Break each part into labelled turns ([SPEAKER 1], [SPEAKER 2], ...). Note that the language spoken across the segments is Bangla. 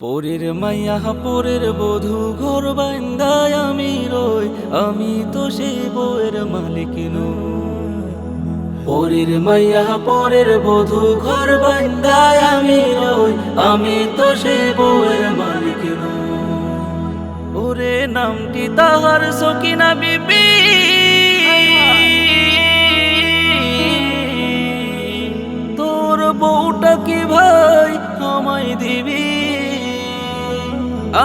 [SPEAKER 1] পরের মাইয়া, পরের বধু ঘর বান্দায় আমি রই, আমি তো সেই বউয়ের মালিক নই। পরের মাইয়া, পরের বধু ঘর বান্দায় আমি রই, আমি তো সেই বউয়ের মালিক নই। ওরে নামটি তাহার সকিনা বিবি। তোর বউটা কি ভাই আমায় দিবি?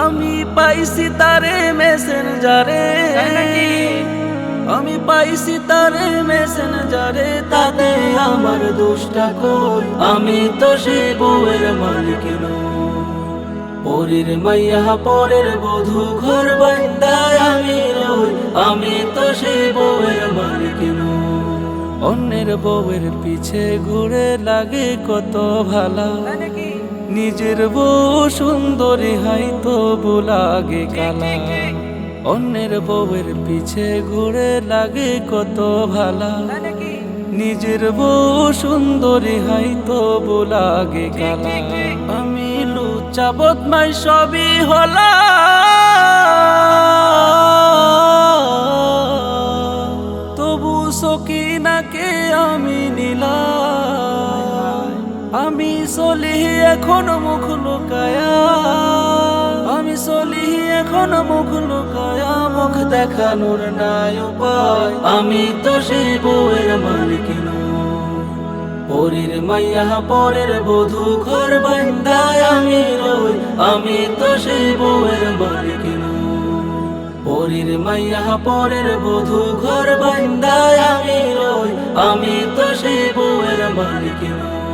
[SPEAKER 1] আমি পাইছি তারে মেসেঞ্জারে আমি পাইছি তারে মেসেঞ্জারে তাতে আমার দোষটা কই? আমি তো সে বউয়ের মালিক পরের মাইয়া, পরের বধূ ঘর বান্দায় আমি রই আমি তো সে বউয়ের মালিক অন্যের বউয়ের পিছে ঘুরে লাগে কত ভালা। নিজের বউ সুন্দরী, হাই তো লাগে কালা। অন্যের বউয়ের পিছে ঘুরে লাগে কত ভালা। নিজের বউ সুন্দরী, হাই তো লাগে কালা। আমি লুচা, বদমাই সবই হলা। তবু সকিনাকে আমি? চলি এখন মুখ লুকায়া। আমি চলি এখন মুখ লুকায়া, মুখ দেখানোর নাই উপায়। আমি তো সেই বউয়ের মালিক নই। পরের মাইয়া পরের বধূ ঘর বান্দায় আমি রই। আমি তো সেই বউয়ের মালিক নই। পরের মাইয়া পরের বধু ঘর বান্দায় আমি রই। আমি তো সেই বউয়ের মালিক নই।